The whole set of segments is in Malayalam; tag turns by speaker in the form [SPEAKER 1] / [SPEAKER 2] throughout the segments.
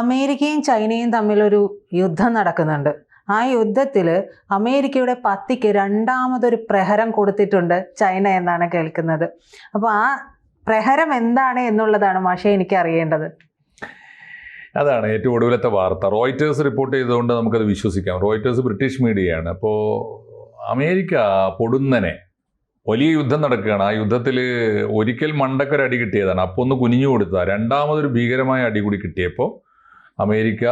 [SPEAKER 1] അമേരിക്കയും ചൈനയും തമ്മിലൊരു യുദ്ധം നടക്കുന്നുണ്ട്. ആ യുദ്ധത്തിൽ അമേരിക്കയുടെ പത്തിക്ക് രണ്ടാമതൊരു പ്രഹരം കൊടുത്തിട്ടുണ്ട് ചൈന എന്നാണ് കേൾക്കുന്നത്. അപ്പോൾ ആ പ്രഹരം എന്താണ് എന്നുള്ളതാണ് മാഷെ എനിക്ക് അറിയേണ്ടത്
[SPEAKER 2] അതാണ് ഏറ്റവും ഒടുവിലത്തെ വാർത്ത. റോയിറ്റേഴ്സ് റിപ്പോർട്ട് ചെയ്തുകൊണ്ട് നമുക്കത് വിശ്വസിക്കാം. റോയിറ്റേഴ്സ് ബ്രിട്ടീഷ് മീഡിയയാണ്. അപ്പോൾ അമേരിക്ക പൊടുന്നനെ വലിയ യുദ്ധം നടക്കുകയാണ്. ആ യുദ്ധത്തിൽ ഒരിക്കൽ മണ്ടക്കൊരടി കിട്ടിയതാണ്. അപ്പോൾ ഒന്ന് കുനിഞ്ഞു കൊടുത്ത രണ്ടാമതൊരു ഭീകരമായ അടി കൂടി കിട്ടിയപ്പോൾ അമേരിക്ക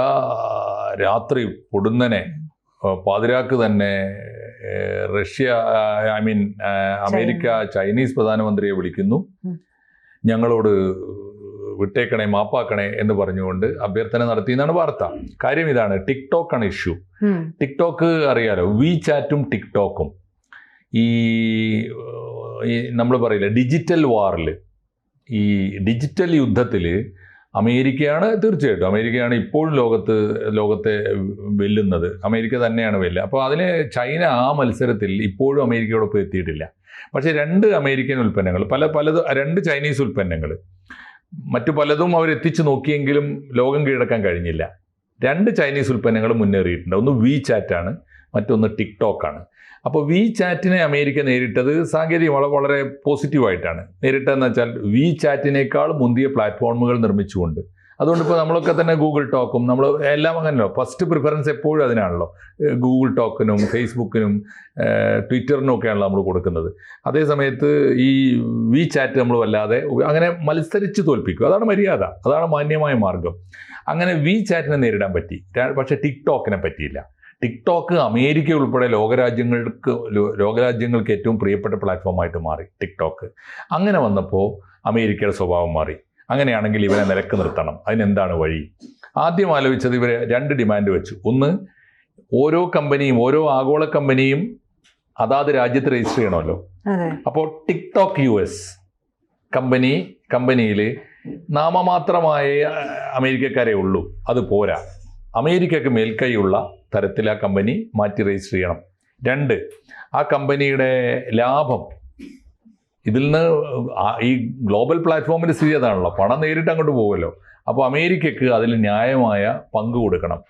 [SPEAKER 2] രാത്രി പൊടുന്നനെ പാതിരാക്ക് തന്നെ Russia I mean America Chinese പ്രധാനമന്ത്രിയെ വിളിക്കുന്നു. ഞങ്ങളോട് വിട്ടേക്കണേ മാപ്പാക്കണേ എന്ന് പറഞ്ഞുകൊണ്ട് അഭ്യർത്ഥന നടത്തി എന്നാണ് വാർത്ത. കാര്യം ഇതാണ് ടിക്ടോക്ക് ആണ് ഇഷ്യൂ. ടിക്ടോക്ക് അറിയാലോ വി ചാറ്റും ടിക്ടോക്കും. ഈ നമ്മൾ പറയില്ല ഡിജിറ്റൽ വാറിൽ ഈ ഡിജിറ്റൽ യുദ്ധത്തിൽ അമേരിക്കയാണ് തീർച്ചയായിട്ടും. അമേരിക്കയാണ് ഇപ്പോഴും ലോകത്ത് ലോകത്തെ വെല്ലുന്നത്. അമേരിക്ക തന്നെയാണ് വെല്ലുക അപ്പോൾ അതിന് ചൈന ആ മത്സരത്തിൽ ഇപ്പോഴും അമേരിക്കയോടൊപ്പം എത്തിയിട്ടില്ല. പക്ഷേ രണ്ട് അമേരിക്കൻ ഉൽപ്പന്നങ്ങൾ പല പലത് രണ്ട് ചൈനീസ് ഉൽപ്പന്നങ്ങൾ മറ്റു പലതും അവരെത്തിച്ചു നോക്കിയെങ്കിലും ലോകം കീഴടക്കാൻ കഴിഞ്ഞില്ല. രണ്ട് ചൈനീസ് ഉൽപ്പന്നങ്ങൾ മുന്നേറിയിട്ടുണ്ട്. ഒന്ന് വി ചാറ്റാണ് മറ്റൊന്ന് ടിക്ടോക്കാണ്. അപ്പോൾ വി ചാറ്റിനെ അമേരിക്ക നേരിട്ടത് സാങ്കേതികം വളരെ പോസിറ്റീവായിട്ടാണ്. നേരിട്ടതെന്ന് വെച്ചാൽ വി ചാറ്റിനേക്കാൾ മുന്തിയ പ്ലാറ്റ്ഫോമുകൾ നിർമ്മിച്ചുകൊണ്ട്. അതുകൊണ്ട് ഇപ്പോൾ നമ്മളൊക്കെ തന്നെ ഗൂഗിൾ ടോക്കും നമ്മൾ എല്ലാം അങ്ങനെയല്ലോ. ഫസ്റ്റ് പ്രിഫറൻസ് എപ്പോഴും അതിനാണല്ലോ. ഗൂഗിൾ ടോക്കിനും ഫേസ്ബുക്കിനും ട്വിറ്ററിനും ഒക്കെയാണല്ലോ നമ്മൾ കൊടുക്കുന്നത്. അതേ സമയത്ത് ഈ വി ചാറ്റ് നമ്മൾ വല്ലാതെ അങ്ങനെ മത്സരിച്ച് തോൽപ്പിക്കും. അതാണ് മര്യാദ. അതാണ് മാന്യമായ മാർഗം അങ്ങനെ വി ചാറ്റിനെ നേരിടാൻ പറ്റി. പക്ഷേ ടിക്ടോക്കിനെ പറ്റിയില്ല. ടിക്ടോക്ക് അമേരിക്ക ഉൾപ്പെടെ ലോകരാജ്യങ്ങൾക്ക് ലോകരാജ്യങ്ങൾക്ക് ഏറ്റവും പ്രിയപ്പെട്ട പ്ലാറ്റ്ഫോമായിട്ട് മാറി ടിക്ടോക്ക് അങ്ങനെ വന്നപ്പോൾ അമേരിക്കയുടെ സ്വഭാവം മാറി. അങ്ങനെയാണെങ്കിൽ ഇവരെ നിലയ്ക്ക് നിർത്തണം. അതിനെന്താണ് വഴി? ആദ്യം ആലോചിച്ചത് ഇവരെ രണ്ട് ഡിമാൻഡ് വെച്ചു. ഒന്ന് ഓരോ കമ്പനിയും ഓരോ ആഗോള കമ്പനിയും അതാത് രാജ്യത്ത് രജിസ്റ്റർ ചെയ്യണമല്ലോ. അപ്പോൾ ടിക്ടോക്ക് യു എസ് കമ്പനി കമ്പനിയിൽ നാമമാത്രമായ അമേരിക്കക്കാരെ ഉള്ളൂ. അത് പോരാ. അമേരിക്കക്ക് മേൽക്കൈയുള്ള തരത്തിൽ ആ കമ്പനി മാറ്റി രജിസ്റ്റർ ചെയ്യണം. രണ്ട് ആ കമ്പനിയുടെ ലാഭം ഇതിൽ നിന്ന് ഈ ഗ്ലോബൽ പ്ലാറ്റ്ഫോമിന്റെ സ്ഥിതി അതാണല്ലോ പണം നേരിട്ട് അങ്ങോട്ട് പോകുമല്ലോ. അപ്പോൾ അമേരിക്കയ്ക്ക് അതിൽ ന്യായമായ പങ്ക് കൊടുക്കണം.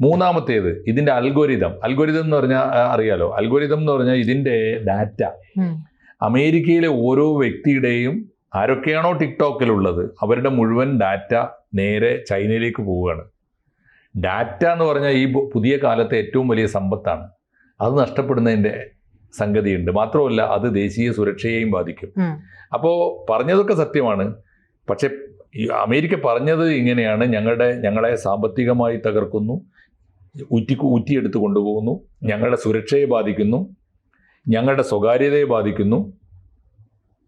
[SPEAKER 2] മൂന്നാമത്തേത് ഇതിന്റെ അൽഗോരിതം അൽഗോരിതം എന്ന് പറഞ്ഞാൽ അറിയാലോ? അൽഗോരിതം എന്ന് പറഞ്ഞാൽ ഇതിന്റെ ഡാറ്റ അമേരിക്കയിലെ ഓരോ വ്യക്തിയുടെയും ആരൊക്കെയാണോ ടിക്ടോക്കിലുള്ളത് അവരുടെ മുഴുവൻ ഡാറ്റ നേരെ ചൈനയിലേക്ക് പോവുകയാണ്. ഡാറ്റ എന്ന് പറഞ്ഞാൽ ഈ പുതിയ കാലത്തെ ഏറ്റവും വലിയ സമ്പത്താണ്. അത് നഷ്ടപ്പെടുന്നതിന്റെ സംഗതിയുണ്ട്. മാത്രമല്ല അത് ദേശീയ സുരക്ഷയെയും ബാധിക്കും. അപ്പോൾ പറഞ്ഞതൊക്കെ സത്യമാണ്. പക്ഷേ അമേരിക്ക പറഞ്ഞത് ഇങ്ങനെയാണ്. ഞങ്ങളുടെ ഞങ്ങളെ സാമ്പത്തികമായി തകർക്കുന്നു. ഊറ്റി ഊറ്റിയെടുത്ത് കൊണ്ടുപോകുന്നു. ഞങ്ങളുടെ സുരക്ഷയെ ബാധിക്കുന്നു. ഞങ്ങളുടെ സ്വകാര്യതയെ ബാധിക്കുന്നു.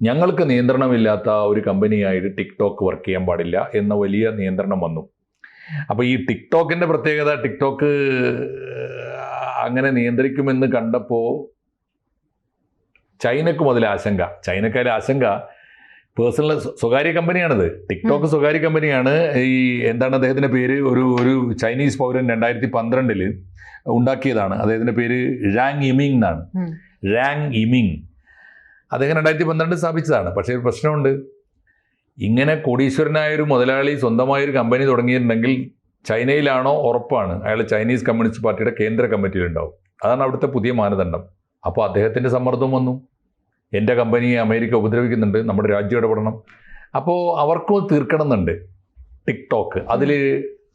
[SPEAKER 2] ഞങ്ങൾക്ക് നിയന്ത്രണമില്ലാത്ത ഒരു കമ്പനിയായിട്ട് ടിക്ടോക്ക് വർക്ക് ചെയ്യാൻ പാടില്ല എന്ന വലിയ നിയന്ത്രണം വന്നു. അപ്പോൾ ഈ ടിക്ടോക്കിന്റെ പ്രത്യേകത ടിക്ടോക്ക് അങ്ങനെ നിയന്ത്രിക്കുമെന്ന് കണ്ടപ്പോൾ ചൈനക്കും അതിൽ ആശങ്ക. ചൈനക്കാരെ ആശങ്ക പേഴ്സണൽ സ്വകാര്യ കമ്പനിയാണിത്. ടിക്ടോക്ക് സ്വകാര്യ കമ്പനിയാണ് ഈ എന്താണ് അദ്ദേഹത്തിന്റെ പേര് ഒരു ഒരു ചൈനീസ് പൗരൻ രണ്ടായിരത്തി പന്ത്രണ്ടിൽ ഉണ്ടാക്കിയതാണ്. അദ്ദേഹത്തിന്റെ പേര് റാങ് ഇമിങ് എന്നാണ്. റാങ് ഇമിങ്. അദ്ദേഹം രണ്ടായിരത്തി പന്ത്രണ്ട് സ്ഥാപിച്ചതാണ്. പക്ഷേ ഒരു പ്രശ്നമുണ്ട്. ഇങ്ങനെ കോടീശ്വരനായൊരു മുതലാളി സ്വന്തമായൊരു കമ്പനി തുടങ്ങിയിട്ടുണ്ടെങ്കിൽ ചൈനയിലാണോ? ഉറപ്പാണ്. അയാൾ ചൈനീസ് കമ്മ്യൂണിസ്റ്റ് പാർട്ടിയുടെ കേന്ദ്ര കമ്മിറ്റിയിലുണ്ടാവും അതാണ് അവിടുത്തെ പുതിയ മാനദണ്ഡം. അപ്പോൾ അദ്ദേഹത്തിന്റെ സമ്മർദ്ദം വന്നു. എന്റെ കമ്പനിയെ അമേരിക്ക ഉപദ്രവിക്കുന്നുണ്ട്. നമ്മുടെ രാജ്യം ഇടപെടണം. അപ്പോൾ അവർക്കും തീർക്കണം എന്നുണ്ട് ടിക്ടോക്ക്. അതിൽ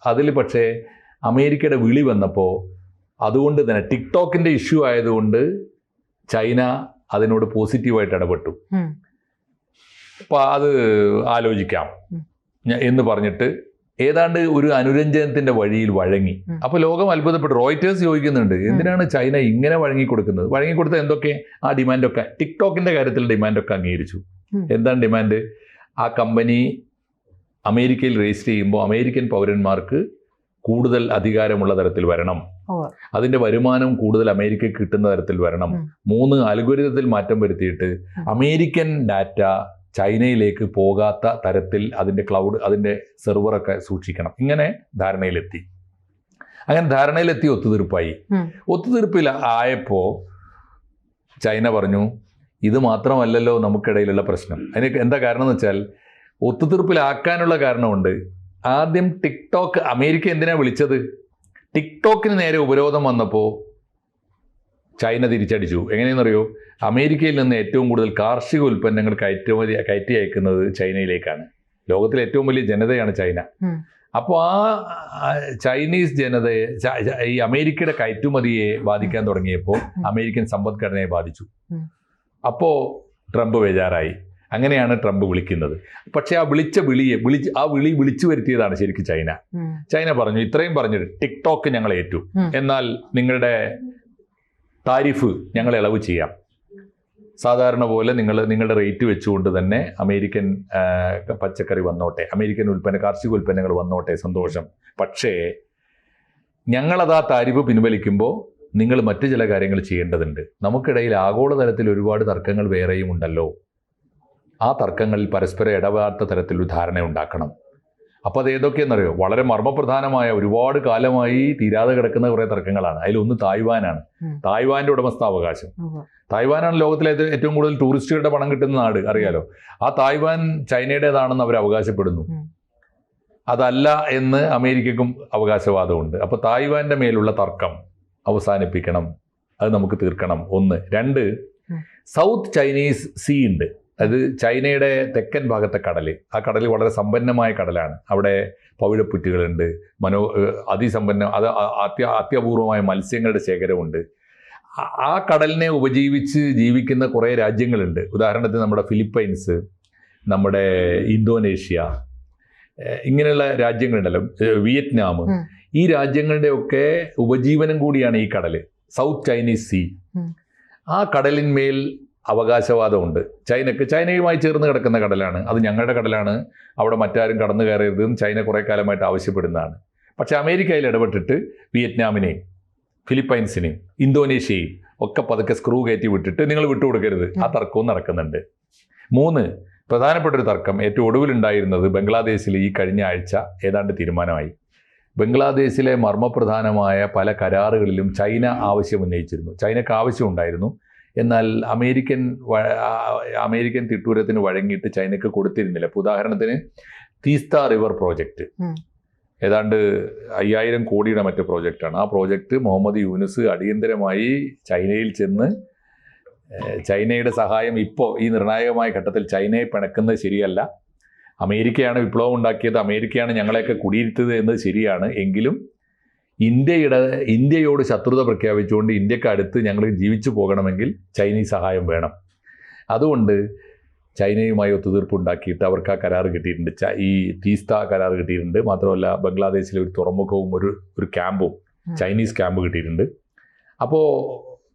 [SPEAKER 2] അതിൽ പക്ഷേ അമേരിക്കയുടെ വിളി വന്നപ്പോൾ അതുകൊണ്ട് തന്നെ ടിക്ടോക്കിന്റെ ഇഷ്യൂ ആയതുകൊണ്ട് ചൈന അതിനോട് പോസിറ്റീവായിട്ട് ഇടപെട്ടു. അപ്പോൾ അത് ആലോചിക്കാം. എന്ന് പറഞ്ഞിട്ട് ഏതാണ്ട് ഒരു അനുരഞ്ജനത്തിന്റെ വഴിയിൽ വഴങ്ങി.
[SPEAKER 1] അപ്പൊ
[SPEAKER 2] അപ്പോൾ ലോകം അത്ഭുതപ്പെട്ടു. റോയിറ്റേഴ്സ് ചോദിക്കുന്നുണ്ട് എന്തിനാണ് ചൈന ഇങ്ങനെ വഴങ്ങി കൊടുക്കുന്നത് വഴങ്ങി കൊടുത്ത എന്തൊക്കെ? ആ ഡിമാൻഡൊക്കെ ടിക്ടോക്കിന്റെ കാര്യത്തിൽ ഡിമാൻഡൊക്കെ അംഗീകരിച്ചു. എന്താണ് ഡിമാൻഡ്? ആ കമ്പനി അമേരിക്കയിൽ രജിസ്റ്റർ ചെയ്യുമ്പോൾ അമേരിക്കൻ പൗരന്മാർക്ക് കൂടുതൽ അധികാരമുള്ള തരത്തിൽ വരണം. അതിന്റെ വരുമാനം കൂടുതൽ അമേരിക്കയ്ക്ക് കിട്ടുന്ന തരത്തിൽ വരണം. മൂന്ന് അൽഗോരിതത്തിൽ മാറ്റം വരുത്തിയിട്ട് അമേരിക്കൻ ഡാറ്റ ചൈനയിലേക്ക് പോകാത്ത തരത്തിൽ അതിന്റെ ക്ലൗഡ് അതിന്റെ സെർവറൊക്കെ സൂക്ഷിക്കണം. ഇങ്ങനെ ധാരണയിലെത്തി. അങ്ങനെ ധാരണയിലെത്തി ഒത്തുതീർപ്പായി. ഒത്തുതീർപ്പിൽ ആയപ്പോൾ ചൈന പറഞ്ഞു ഇത് മാത്രമല്ലല്ലോ നമുക്കിടയിലുള്ള പ്രശ്നം. അതിന് എന്താ കാരണം എന്ന് വെച്ചാൽ ഒത്തുതീർപ്പിലാക്കാനുള്ള കാരണമുണ്ട്. ആദ്യം ടിക്ടോക്ക് അമേരിക്ക എന്തിനാണ് വിളിച്ചത്? ടിക്ടോക്കിന് നേരെ ഉപരോധം വന്നപ്പോൾ ചൈന തിരിച്ചടിച്ചു. എങ്ങനെയെന്നറിയോ? അമേരിക്കയിൽ നിന്ന് ഏറ്റവും കൂടുതൽ കാർഷിക ഉൽപ്പന്നങ്ങൾ കയറ്റുമതി കയറ്റി അയക്കുന്നത് ചൈനയിലേക്കാണ്. ലോകത്തിലെ ഏറ്റവും വലിയ ജനതയാണ് ചൈന. അപ്പോൾ ആ ചൈനീസ് ജനതയെ ഈ അമേരിക്കയുടെ കയറ്റുമതിയെ ബാധിക്കാൻ തുടങ്ങിയപ്പോൾ അമേരിക്കൻ സമ്പദ്ഘടനയെ ബാധിച്ചു. അപ്പോൾ ട്രംപ് ബേജാറായി. അങ്ങനെയാണ് ട്രംപ് വിളിക്കുന്നത്. പക്ഷേ ആ വിളിച്ച വിളിയെ വിളിച്ച് ആ വിളി വിളിച്ചു വരുത്തിയതാണ് ശരിക്കും ചൈന. ചൈന പറഞ്ഞു ഇത്രയും പറഞ്ഞിട്ട് ടിക്ടോക്ക് ഞങ്ങൾ ഏറ്റു. എന്നാൽ നിങ്ങളുടെ താരിഫ് ഞങ്ങൾ ഇളവ് ചെയ്യാം. സാധാരണ പോലെ നിങ്ങൾ നിങ്ങളുടെ റേറ്റ് വെച്ചുകൊണ്ട് തന്നെ അമേരിക്കൻ പച്ചക്കറി വന്നോട്ടെ അമേരിക്കൻ ഉൽപ്പന്ന കാർഷിക ഉൽപ്പന്നങ്ങൾ വന്നോട്ടെ സന്തോഷം. പക്ഷേ ഞങ്ങളത് ആ താരിഫ് പിൻവലിക്കുമ്പോൾ നിങ്ങൾ മറ്റു ചില കാര്യങ്ങൾ ചെയ്യേണ്ടതുണ്ട്. നമുക്കിടയിൽ ആഗോളതലത്തിൽ ഒരുപാട് തർക്കങ്ങൾ വേറെയും ഉണ്ടല്ലോ. ആ തർക്കങ്ങളിൽ പരസ്പരം ഇടപാത്ത തരത്തിൽ ധാരണ ഉണ്ടാക്കണം. അപ്പോൾ അത് ഏതൊക്കെയെന്നറിയോ? വളരെ മർമ്മപ്രധാനമായ ഒരുപാട് കാലമായി തീരാതെ കിടക്കുന്ന കുറേ തർക്കങ്ങളാണ്. അതിലൊന്ന് തായ്വാനാണ്. തായ്വാന്റെ ഉടമസ്ഥാവകാശം. തായ്വാനാണ് ലോകത്തിലെ ഏറ്റവും- ഏറ്റവും കൂടുതൽ ടൂറിസ്റ്റുകളുടെ പണം കിട്ടുന്ന നാട് അറിയാലോ? ആ തായ്വാൻ ചൈനയുടേതാണെന്ന് അവർ അവകാശപ്പെടുന്നു. അതല്ല എന്ന് അമേരിക്കക്കും അവകാശവാദമുണ്ട്. അപ്പോൾ തായ്വാന്റെ മേലുള്ള തർക്കം അവസാനിപ്പിക്കണം. അത് നമുക്ക് തീർക്കണം. ഒന്ന്. രണ്ട്. സൗത്ത് ചൈനീസ് സീ ഉണ്ട്. അത് ചൈനയുടെ തെക്കൻ ഭാഗത്തെ കടൽ ആ കടൽ വളരെ സമ്പന്നമായ കടലാണ്. അവിടെ പവിഴപ്പുറ്റുകളുണ്ട്. മനോ അതിസമ്പന്ന അത് അത്യ അത്യപൂർവമായ മത്സ്യങ്ങളുടെ ശേഖരമുണ്ട്. ആ- കടലിനെ ഉപജീവിച്ച് ജീവിക്കുന്ന കുറേ രാജ്യങ്ങളുണ്ട്. ഉദാഹരണത്തിന് നമ്മുടെ ഫിലിപ്പൈൻസ് നമ്മുടെ ഇന്തോനേഷ്യ ഇങ്ങനെയുള്ള രാജ്യങ്ങളുണ്ടല്ലോ. വിയറ്റ്നാം. ഈ രാജ്യങ്ങളുടെയൊക്കെ ഉപജീവനം കൂടിയാണ് ഈ കടൽ സൗത്ത് ചൈനീസ് സീ. ആ കടലിന്മേൽ അവകാശവാദമുണ്ട്. ചൈനക്ക് ചൈനയുമായി ചേർന്ന് കിടക്കുന്ന കടലാണ്. അത് ഞങ്ങളുടെ കടലാണ്. അവിടെ മറ്റാരും കടന്നു കയറരുതെന്ന് ചൈന കുറേ കാലമായിട്ട് ആവശ്യപ്പെടുന്നതാണ്. പക്ഷേ അമേരിക്കയിൽ ഇടപെട്ടിട്ട് വിയറ്റ്നാമിനെയും ഫിലിപ്പൈൻസിനെയും ഇന്തോനേഷ്യയും ഒക്കെ പതുക്കെ സ്ക്രൂ കയറ്റി വിട്ടിട്ട് നിങ്ങൾ വിട്ടുകൊടുക്കരുത്. ആ തർക്കവും നടക്കുന്നുണ്ട്. മൂന്ന് പ്രധാനപ്പെട്ട ഒരു തർക്കം. ഏറ്റവും ഒടുവിലുണ്ടായിരുന്നത് ബംഗ്ലാദേശിൽ ഈ കഴിഞ്ഞ ആഴ്ച ഏതാണ്ട് തീരുമാനമായി. ബംഗ്ലാദേശിലെ മർമ്മപ്രധാനമായ പല കരാറുകളിലും ചൈന ആവശ്യം ഉന്നയിച്ചിരുന്നു. ചൈനക്ക് ആവശ്യമുണ്ടായിരുന്നു എന്നാൽ അമേരിക്കൻ അമേരിക്കൻ തിട്ടൂരത്തിന് വഴങ്ങിയിട്ട് ചൈനക്ക് കൊടുത്തിരുന്നില്ല. ഇപ്പോൾ ഉദാഹരണത്തിന് തീസ്ത റിവർ പ്രോജക്റ്റ്. ഏതാണ്ട് അയ്യായിരം കോടിയുടെ മറ്റ് പ്രോജക്റ്റാണ്. ആ പ്രോജക്റ്റ് മുഹമ്മദ് യൂനുസ് അടിയന്തരമായി ചൈനയിൽ ചെന്ന് ചൈനയുടെ സഹായം ഇപ്പോൾ ഈ നിർണായകമായ ഘട്ടത്തിൽ ചൈനയെ പിണക്കുന്നത് ശരിയല്ല. അമേരിക്കയാണ് വിപ്ലവം ഉണ്ടാക്കിയത്. അമേരിക്കയാണ് ഞങ്ങളെയൊക്കെ കുടിയിരുത്തത് എന്നത് ശരിയാണ്. എങ്കിലും ഇന്ത്യയുടെ ഇന്ത്യയോട് ശത്രുത പ്രഖ്യാപിച്ചുകൊണ്ട് ഇന്ത്യയ്ക്ക് അടുത്ത് ഞങ്ങൾ ജീവിച്ചു പോകണമെങ്കിൽ ചൈനീസ് സഹായം വേണം. അതുകൊണ്ട് ചൈനയുമായി ഒത്തുതീർപ്പ് ഉണ്ടാക്കിയിട്ട് അവർക്ക് ആ കരാർ കിട്ടിയിട്ടുണ്ട്. ഈ തീസ്ത കരാർ കിട്ടിയിട്ടുണ്ട്. മാത്രമല്ല ബംഗ്ലാദേശിലെ ഒരു തുറമുഖവും ഒരു ഒരു ക്യാമ്പും ചൈനീസ് ക്യാമ്പ് കിട്ടിയിട്ടുണ്ട്. അപ്പോൾ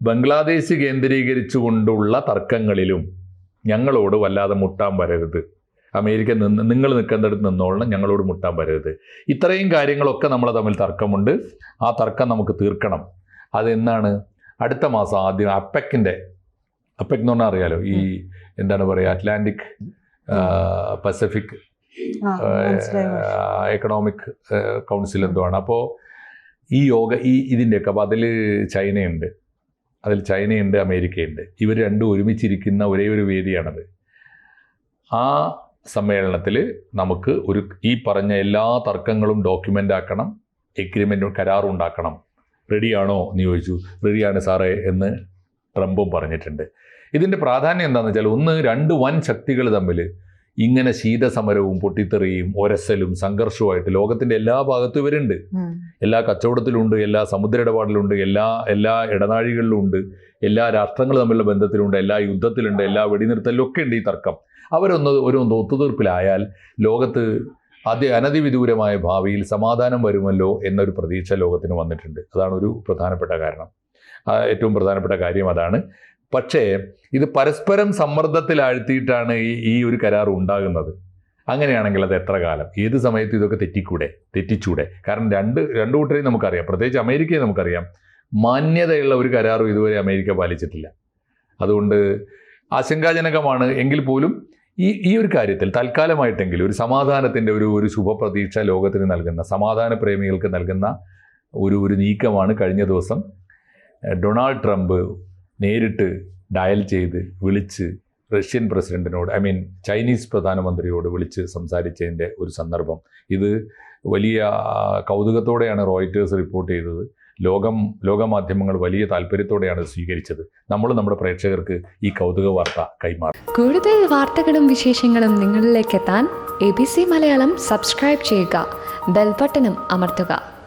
[SPEAKER 2] ബംഗ്ലാദേശ് കേന്ദ്രീകരിച്ചുകൊണ്ടുള്ള തർക്കങ്ങളിലും ഞങ്ങളോട് വല്ലാതെ മുട്ടാൻ വരരുത്. അമേരിക്ക നിന്ന് നിങ്ങൾ നിൽക്കേണ്ടടുത്ത് നിന്നോളണം ഞങ്ങളോട് മുട്ടാൻ വരരുത്. ഇത്രയും കാര്യങ്ങളൊക്കെ നമ്മൾ തമ്മിൽ തർക്കമുണ്ട്. ആ തർക്കം നമുക്ക് തീർക്കണം. അതെന്നാണ് അടുത്ത മാസം ആദ്യം അപ്പെക്കിന്റെ അപ്പെക് എന്ന് പറഞ്ഞാൽ അറിയാലോ ഈ എന്താണ് പറയുക അറ്റ്ലാന്റിക് പസഫിക് എക്കണോമിക് കൗൺസിൽ എന്തോ ആണ് അപ്പോൾ ഈ യോഗ ഈ ഇതിന്റെയൊക്കെ അപ്പോൾ അതിൽ ചൈനയുണ്ട്. അതിൽ ചൈനയുണ്ട് അമേരിക്കയുണ്ട്. ഇവർ രണ്ടും ഒരുമിച്ചിരിക്കുന്ന ഒരേ ഒരു വേദിയാണത്. ആ സമ്മേളനത്തിൽ നമുക്ക് ഒരു ഈ പറഞ്ഞ എല്ലാ തർക്കങ്ങളും ഡോക്യുമെന്റ് ആക്കണം എഗ്രിമെന്റ് കരാറും ഉണ്ടാക്കണം. റെഡിയാണോ എന്ന് ചോദിച്ചു. റെഡിയാണ് സാറേ എന്ന് ട്രംപും പറഞ്ഞിട്ടുണ്ട്. ഇതിന്റെ പ്രാധാന്യം എന്താണെന്ന് വെച്ചാൽ ഒന്ന് രണ്ട് വൻ ശക്തികൾ തമ്മിൽ ഇങ്ങനെ ശീതസമരവും പൊട്ടിത്തെറിയും ഒരസലും സംഘർഷവുമായിട്ട് ലോകത്തിന്റെ എല്ലാ ഭാഗത്തും ഇവരുണ്ട്. എല്ലാ കച്ചവടത്തിലുണ്ട് എല്ലാ സമുദ്ര ഇടപാടിലുണ്ട് എല്ലാ എല്ലാ ഇടനാഴികളിലുണ്ട് എല്ലാ രാഷ്ട്രങ്ങൾ തമ്മിലുള്ള ബന്ധത്തിലുണ്ട് എല്ലാ യുദ്ധത്തിലുണ്ട് എല്ലാ വെടിനിർത്തലിലും ഒക്കെ ഉണ്ട് ഈ തർക്കം. അവരൊന്ന് ഒരു ഒന്ന് ഒത്തുതീർപ്പിലായാൽ ലോകത്ത് അതി അനധിവിദൂരമായ ഭാവിയിൽ സമാധാനം വരുമല്ലോ എന്നൊരു പ്രതീക്ഷ ലോകത്തിന് വന്നിട്ടുണ്ട്. അതാണ് ഒരു പ്രധാനപ്പെട്ട കാരണം. ഏറ്റവും പ്രധാനപ്പെട്ട കാര്യം അതാണ്. പക്ഷേ ഇത് പരസ്പരം സമ്മർദ്ദത്തിലാഴ്ത്തിയിട്ടാണ് ഈ ഈ ഒരു കരാർ ഉണ്ടാകുന്നത്. അങ്ങനെയാണെങ്കിൽ അത് എത്ര കാലം? ഏത് സമയത്ത് ഇതൊക്കെ തെറ്റിക്കൂടെ? തെറ്റിച്ചൂടെ? കാരണം രണ്ട് രണ്ട് കൂട്ടരെയും നമുക്കറിയാം. പ്രത്യേകിച്ച് അമേരിക്കയെ നമുക്കറിയാം. മാന്യതയുള്ള ഒരു കരാറും ഇതുവരെ അമേരിക്ക പാലിച്ചിട്ടില്ല. അതുകൊണ്ട് ആശങ്കാജനകമാണ് എങ്കിൽ പോലും ഈ ഈ ഒരു കാര്യത്തിൽ തൽക്കാലമായിട്ടെങ്കിലും ഒരു സമാധാനത്തിന്റെ ഒരു ഒരു ശുഭപ്രതീക്ഷ ലോകത്തിന് നൽകുന്ന സമാധാന പ്രേമികൾക്ക് നൽകുന്ന ഒരു ഒരു നീക്കമാണ് കഴിഞ്ഞ ദിവസം ഡൊണാൾഡ് ട്രംപ് നേരിട്ട് ഡയൽ ചെയ്ത് വിളിച്ച് റഷ്യൻ പ്രസിഡന്റിനോട് ഐ മീൻ ചൈനീസ് പ്രധാനമന്ത്രിയോട് വിളിച്ച് സംസാരിച്ചതിന്റെ ഒരു സന്ദർഭം. ഇത് വലിയ കൗതുകത്തോടെയാണ് റോയിറ്റേഴ്സ് റിപ്പോർട്ട് ചെയ്തത്. ലോകം ലോകമാധ്യമങ്ങൾ വലിയ താല്പര്യത്തോടെയാണ് സ്വീകരിച്ചത്. നമ്മൾ നമ്മുടെ പ്രേക്ഷകർക്ക് ഈ കൗതുക വാർത്ത കൈമാറി.
[SPEAKER 3] കൂടുതൽ വാർത്തകളും വിശേഷങ്ങളും നിങ്ങളിലേക്ക് എത്താൻ A B C Malayalam subscribe ചെയ്യുക. ബെൽബട്ടനും അമർത്തുക.